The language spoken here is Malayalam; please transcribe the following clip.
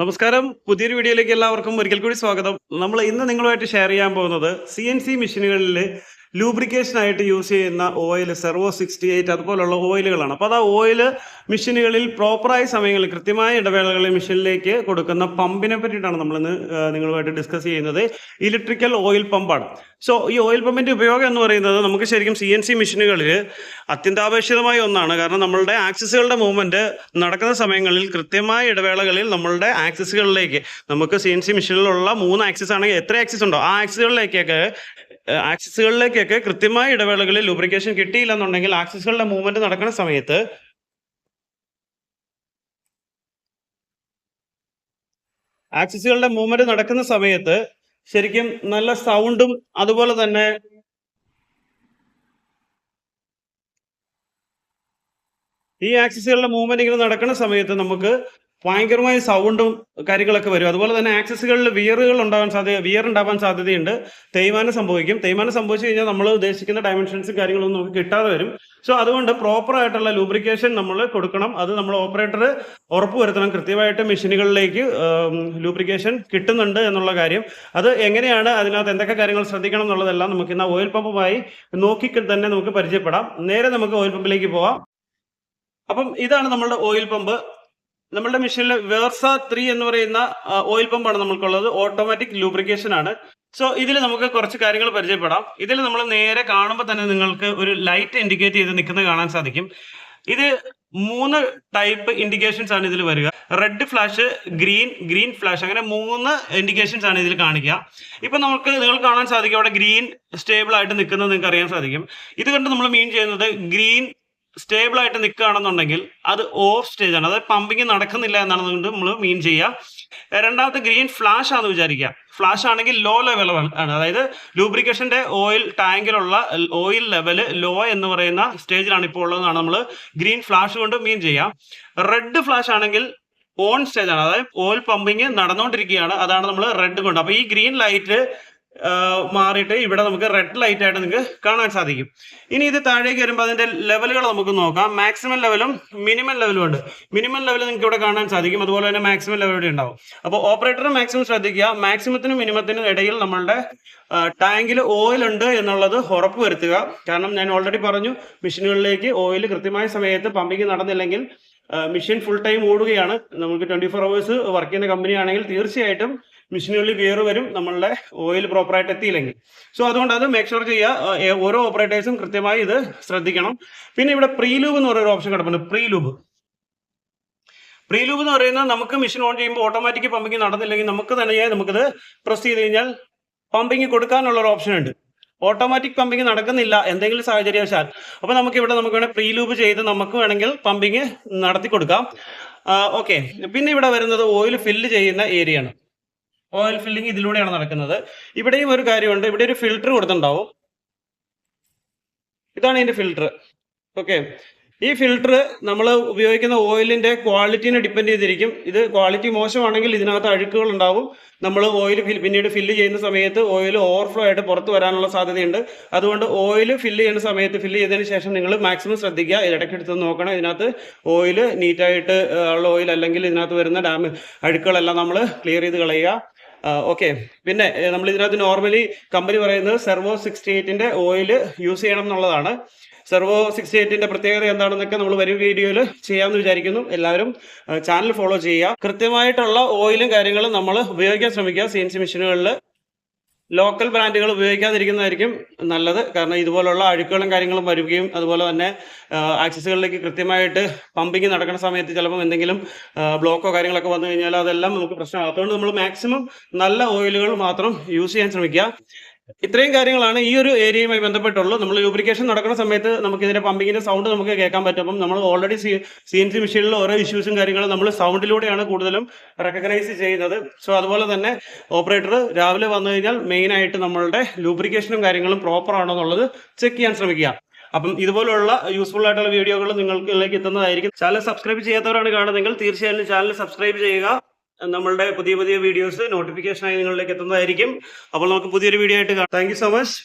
നമസ്കാരം. പുതിയൊരു വീഡിയോയിലേക്ക് എല്ലാവർക്കും ഒരിക്കൽ കൂടി സ്വാഗതം. നമ്മൾ ഇന്ന് നിങ്ങളുമായിട്ട് ഷെയർ ചെയ്യാൻ പോകുന്നത് സി എൻ സി മെഷീനുകളിൽ ലൂബ്രിക്കേഷൻ ആയിട്ട് യൂസ് ചെയ്യുന്ന ഓയിൽ സെർവോ സിക്സ്റ്റി എയ്റ്റ് അതുപോലുള്ള ഓയിലുകളാണ് അപ്പോൾ അത് ആ ഓയിൽ മെഷീനുകളിൽ പ്രോപ്പറായ സമയങ്ങളിൽ കൃത്യമായ ഇടവേളകളിൽ മെഷീനിലേക്ക് കൊടുക്കുന്ന പമ്പിനെ പറ്റിയിട്ടാണ് നമ്മളിന്ന് നിങ്ങളുമായിട്ട് ഡിസ്കസ് ചെയ്യുന്നത്. ഇലക്ട്രിക്കൽ ഓയിൽ പമ്പാണ് സോ ഈ ഓയിൽ പമ്പിന്റെ ഉപയോഗം എന്ന് പറയുന്നത് നമുക്ക് ശരിക്കും സി എൻ സി മെഷീനുകളിൽ അത്യന്താപേക്ഷിതമായ ഒന്നാണ്. കാരണം നമ്മളുടെ ആക്സസുകളുടെ മൂവ്മെന്റ് നടക്കുന്ന സമയങ്ങളിൽ കൃത്യമായ ഇടവേളകളിൽ നമ്മളുടെ ആക്സസുകളിലേക്ക് നമുക്ക് സി എൻ സി മെഷീനിലുള്ള മൂന്ന് ആക്സസ് ആണെങ്കിൽ എത്ര ആക്സസ് ഉണ്ടോ? ആ ആക്സിസുകളിലേക്കൊക്കെ ആക്സിസുകളിലേക്കൊക്കെ കൃത്യമായ ഇടവേളകളിൽ ലൂബ്രിക്കേഷൻ കിട്ടിയില്ല എന്നുണ്ടെങ്കിൽ ആക്സിസുകളുടെ മൂവ്മെന്റ് നടക്കുന്ന സമയത്ത് ആക്സിസുകളുടെ മൂവ്മെന്റ് നടക്കുന്ന സമയത്ത് ശരിക്കും നല്ല സൗണ്ടും അതുപോലെ തന്നെ ഈ ആക്സിസുകളുടെ മൂവ്മെന്റ് ഇങ്ങനെ നടക്കുന്ന സമയത്ത് നമുക്ക് ഭയങ്കരമായ സൗണ്ടും കാര്യങ്ങളൊക്കെ വരും. അതുപോലെ തന്നെ ആക്സസുകളിൽ വിയറുകൾ ഉണ്ടാവാൻ സാധ്യത വിയർ ഉണ്ടാവാൻ സാധ്യതയുണ്ട്. തേയ്മാനം സംഭവിക്കും. തേയ്മാനം സംഭവിച്ചു കഴിഞ്ഞാൽ നമ്മൾ ഉദ്ദേശിക്കുന്ന ഡയമെൻഷൻസും കാര്യങ്ങളൊന്നും നമുക്ക് കിട്ടാതെ വരും. സോ അതുകൊണ്ട് പ്രോപ്പർ ആയിട്ടുള്ള ലൂബ്രിക്കേഷൻ നമ്മൾ കൊടുക്കണം. അത് നമ്മൾ ഓപ്പറേറ്റർ ഉറപ്പുവരുത്തണം കൃത്യമായിട്ട് മെഷീനുകളിലേക്ക് ലൂബ്രിക്കേഷൻ കിട്ടുന്നുണ്ട് എന്നുള്ള കാര്യം. അത് എങ്ങനെയാണ് അതിനകത്ത് എന്തൊക്കെ കാര്യങ്ങൾ ശ്രദ്ധിക്കണം എന്നുള്ളതെല്ലാം നമുക്ക് ഇന്ന് ഓയിൽ പമ്പുമായി നോക്കി തന്നെ നമുക്ക് പരിചയപ്പെടാം. നേരെ നമുക്ക് ഓയിൽ പമ്പിലേക്ക് പോവാം. അപ്പം ഇതാണ് നമ്മളുടെ ഓയിൽ പമ്പ് നമ്മളുടെ മെഷീനിൽ വേർസ ത്രീ എന്ന് പറയുന്ന ഓയിൽ പമ്പാണ് നമ്മൾക്കുള്ളത്. ഓട്ടോമാറ്റിക് ലൂബ്രിക്കേഷൻ ആണ്. സോ ഇതിൽ നമുക്ക് കുറച്ച് കാര്യങ്ങൾ പരിചയപ്പെടാം. ഇതിൽ നമ്മൾ നേരെ കാണുമ്പോൾ തന്നെ നിങ്ങൾക്ക് ഒരു ലൈറ്റ് ഇൻഡിക്കേറ്റ് ചെയ്ത് നിൽക്കുന്നത് കാണാൻ സാധിക്കും. ഇത് മൂന്ന് ടൈപ്പ് ഇൻഡിക്കേഷൻസ് ആണ് ഇതിൽ വരിക. Red flash green green flash അങ്ങനെ മൂന്ന് ഇൻഡിക്കേഷൻസ് ആണ് ഇതിൽ കാണിക്കുക. ഇപ്പൊ നമുക്ക് നിങ്ങൾ കാണാൻ സാധിക്കും അവിടെ ഗ്രീൻ സ്റ്റേബിൾ ആയിട്ട് നിൽക്കുന്നത് നിങ്ങൾക്ക് അറിയാൻ സാധിക്കും. ഇത് കണ്ട് നമ്മൾ മീൻ ചെയ്യുന്നത് ഗ്രീൻ സ്റ്റേബിൾ ആയിട്ട് നിൽക്കുകയാണെന്നുണ്ടെങ്കിൽ അത് ഓഫ് സ്റ്റേജ് ആണ്. അതായത് പമ്പിങ് നടക്കുന്നില്ല എന്നാണ് നമ്മൾ മീൻ ചെയ്യുക. രണ്ടാമത്തെ ഗ്രീൻ ഫ്ലാഷ് ആണെന്ന് വിചാരിക്കുക. ഫ്ലാഷ് ആണെങ്കിൽ ലോ ലെവൽ ആണ്. അതായത് ലൂബ്രിക്കേഷന്റെ ഓയിൽ ടാങ്കിലുള്ള ഓയിൽ ലെവൽ ലോ എന്ന് പറയുന്ന സ്റ്റേജിലാണ് ഇപ്പോൾ ഉള്ളതെന്നാണ് നമ്മൾ ഗ്രീൻ ഫ്ലാഷ് കൊണ്ട് മീൻ ചെയ്യാം റെഡ് ഫ്ലാഷ് ആണെങ്കിൽ ഓൺ സ്റ്റേജ് ആണ്. അതായത് ഓയിൽ പമ്പിങ് നടന്നുകൊണ്ടിരിക്കുകയാണ്. അതാണ് നമ്മൾ റെഡ് കൊണ്ട്. അപ്പോൾ ഈ ഗ്രീൻ ലൈറ്റ് മാറിയിട്ട് ഇവിടെ നമുക്ക് റെഡ് ലൈറ്റ് ആയിട്ട് നിങ്ങൾക്ക് കാണാൻ സാധിക്കും. ഇനി ഇത് താഴേക്ക് വരുമ്പോൾ അതിന്റെ ലെവലുകൾ നമുക്ക് നോക്കാം. മാക്സിമം ലെവലും മിനിമം ലെവലും ഉണ്ട്. മിനിമം ലെവൽ നിങ്ങൾക്ക് ഇവിടെ കാണാൻ സാധിക്കും. അതുപോലെ തന്നെ മാക്സിമം ലെവൽ ഇവിടെ ഉണ്ടാവും. അപ്പോൾ ഓപ്പറേറ്റർ മാക്സിമം ശ്രദ്ധിക്കുക. മാക്സിമത്തിനും മിനിമത്തിനും ഇടയിൽ നമ്മളുടെ ടാങ്കിൽ ഓയിൽ ഉണ്ട് എന്നുള്ളത് ഉറപ്പ് വരുത്തുക. കാരണം ഞാൻ ഓൾറെഡി പറഞ്ഞു മെഷീനുകളിലേക്ക് ഓയിൽ കൃത്യമായ സമയത്ത് പമ്പിങ് നടന്നില്ലെങ്കിൽ മെഷീൻ ഫുൾ ടൈം ഓടുകയാണ്. നമുക്ക് ട്വന്റി ഫോർ അവേഴ്സ് വർക്ക് ചെയ്യുന്ന കമ്പനിയാണെങ്കിൽ തീർച്ചയായിട്ടും മെഷീനുകളിൽ കയറി വരും നമ്മളുടെ ഓയിൽ പ്രോപ്പറായിട്ട് എത്തിയില്ലെങ്കിൽ. സോ അതുകൊണ്ട് അത് മേക്ക് ഷുവർ ചെയ്യുക. ഓരോ ഓപ്പറേറ്റേഴ്സും കൃത്യമായി ഇത് ശ്രദ്ധിക്കണം. പിന്നെ ഇവിടെ പ്രീ ലൂബ് എന്ന് പറയുന്ന ഓപ്ഷൻ കിടപ്പുണ്ട്. പ്രീ ലൂബ് പ്രീ ലൂബ് എന്ന് പറയുന്നത് നമുക്ക് മെഷീൻ ഓൺ ചെയ്യുമ്പോൾ ഓട്ടോമാറ്റിക് പമ്പിങ് നടന്നില്ലെങ്കിൽ നമുക്ക് തന്നെ നമുക്കിത് പ്രസ് ചെയ്ത് കഴിഞ്ഞാൽ പമ്പിങ് കൊടുക്കാനുള്ള ഒരു ഓപ്ഷൻ ഉണ്ട്. ഓട്ടോമാറ്റിക് പമ്പിങ് നടക്കുന്നില്ല. എന്തെങ്കിലും സാഹചര്യവശാൽ അപ്പൊ നമുക്ക് ഇവിടെ നമുക്ക് വേണമെങ്കിൽ പ്രീ ലൂബ് ചെയ്ത് നമുക്ക് വേണമെങ്കിൽ പമ്പിങ് നടത്തി കൊടുക്കാം ഓക്കെ പിന്നെ ഇവിടെ വരുന്നത് ഓയിൽ ഫില്ല് ചെയ്യുന്ന ഏരിയ ആണ്. ഓയിൽ ഫില്ലിംഗ് ഇതിലൂടെയാണ് നടക്കുന്നത്. ഇവിടെയും ഒരു കാര്യമുണ്ട്. ഇവിടെ ഒരു ഫിൽറ്റർ കൊടുത്തിട്ടുണ്ടാവും. ഇതാണ് ഇതിന്റെ ഫിൽറ്റർ ഓക്കെ ഈ ഫിൽട്ടർ നമ്മൾ ഉപയോഗിക്കുന്ന ഓയിലിന്റെ ക്വാളിറ്റിനെ ഡിപ്പെൻഡ് ചെയ്തിരിക്കും. ഇത് ക്വാളിറ്റി മോശമാണെങ്കിൽ ഇതിനകത്ത് അഴുക്കുകൾ ഉണ്ടാവും. നമ്മൾ ഓയിൽ പിന്നീട് ഫില്ല് ചെയ്യുന്ന സമയത്ത് ഓയിൽ ഓവർഫ്ലോ ആയിട്ട് പുറത്ത് വരാനുള്ള സാധ്യതയുണ്ട്. അതുകൊണ്ട് ഓയിൽ ഫില്ല് ചെയ്യുന്ന സമയത്ത് ഫില്ല് ചെയ്തതിന് ശേഷം നിങ്ങൾ മാക്സിമം ശ്രദ്ധിക്കുക. ഇടയ്ക്കെടുത്ത് നോക്കണം. ഇതിനകത്ത് ഓയിൽ നീറ്റായിട്ട് ഉള്ള ഓയിൽ അല്ലെങ്കിൽ ഇതിനകത്ത് വരുന്ന ഡാമേജ് അഴുക്കുകളെല്ലാം നമ്മൾ ക്ലിയർ ചെയ്ത് കളയുക. ഓക്കെ പിന്നെ നമ്മൾ ഇതിനകത്ത് നോർമലി കമ്പനി പറയുന്നത് സെർവോ സിക്സ്റ്റി എയ്റ്റിന്റെ ഓയിൽ യൂസ് ചെയ്യണം എന്നുള്ളതാണ്. സെർവോ സിക്സ്റ്റി എയ്റ്റിന്റെ പ്രത്യേകത എന്താണെന്നൊക്കെ നമ്മൾ വരും വീഡിയോയിൽ ചെയ്യാമെന്ന് വിചാരിക്കുന്നു. എല്ലാവരും ചാനൽ ഫോളോ ചെയ്യുക. കൃത്യമായിട്ടുള്ള ഓയിലും കാര്യങ്ങളും നമ്മൾ ഉപയോഗിക്കാൻ ശ്രമിക്കുക. സി എൻ സി മെഷീനുകളിൽ ലോക്കൽ ബ്രാൻഡുകൾ ഉപയോഗിക്കാതിരിക്കുന്നതായിരിക്കും നല്ലത്. കാരണം ഇതുപോലുള്ള അഴുക്കുകളും കാര്യങ്ങളും വരികയും അതുപോലെ തന്നെ ആക്സസുകളിലേക്ക് കൃത്യമായിട്ട് പമ്പിങ് നടക്കുന്ന സമയത്ത് ചിലപ്പോൾ എന്തെങ്കിലും ബ്ലോക്കോ കാര്യങ്ങളൊക്കെ വന്നു കഴിഞ്ഞാൽ അതെല്ലാം നമുക്ക് പ്രശ്നമാകും. അതുകൊണ്ട് നമ്മൾ മാക്സിമം നല്ല ഓയിലുകൾ മാത്രം യൂസ് ചെയ്യാൻ ശ്രമിക്കുക. ഇത്രയും കാര്യങ്ങളാണ് ഈ ഒരു ഏരിയയുമായി ബന്ധപ്പെട്ടുള്ളത് നമ്മൾ ലൂബ്രിക്കേഷൻ നടക്കുന്ന സമയത്ത് നമുക്ക് ഇതിന്റെ പമ്പിങ്ങിന്റെ സൗണ്ട് നമുക്ക് കേൾക്കാൻ പറ്റും. അപ്പം നമ്മൾ already C C N C മെഷീനിൽ ഓരോ ഇഷ്യൂസും കാര്യങ്ങളും നമ്മൾ സൗണ്ടിലൂടെയാണ് കൂടുതലും റെക്കഗ്നൈസ് ചെയ്യുന്നത്. സോ അതുപോലെ തന്നെ ഓപ്പറേറ്റർ രാവിലെ വന്നു കഴിഞ്ഞാൽ മെയിനായിട്ട് നമ്മളുടെ ലൂബ്രിക്കേഷനും കാര്യങ്ങളും പ്രോപ്പർ ആണോ എന്നുള്ളത് ചെക്ക് ചെയ്യാൻ ശ്രമിക്കുക. അപ്പം ഇതുപോലുള്ള യൂസ്ഫുൾ ആയിട്ടുള്ള വീഡിയോകൾ നിങ്ങൾക്കിലേക്ക് എത്തുന്നതായിരിക്കും. ചാനൽ സബ്സ്ക്രൈബ് ചെയ്യാത്തവരാണ് കാണുന്നതെങ്കിൽ തീർച്ചയായും ചാനൽ സബ്സ്ക്രൈബ് ചെയ്യുക. നമ്മളുടെ പുതിയ പുതിയ വീഡിയോസ് നോട്ടിഫിക്കേഷനായി നിങ്ങളിലേക്ക് എത്തുന്നതായിരിക്കും. അപ്പോൾ നമുക്ക് പുതിയൊരു വീഡിയോ ആയിട്ട് കാണാം. Thank so much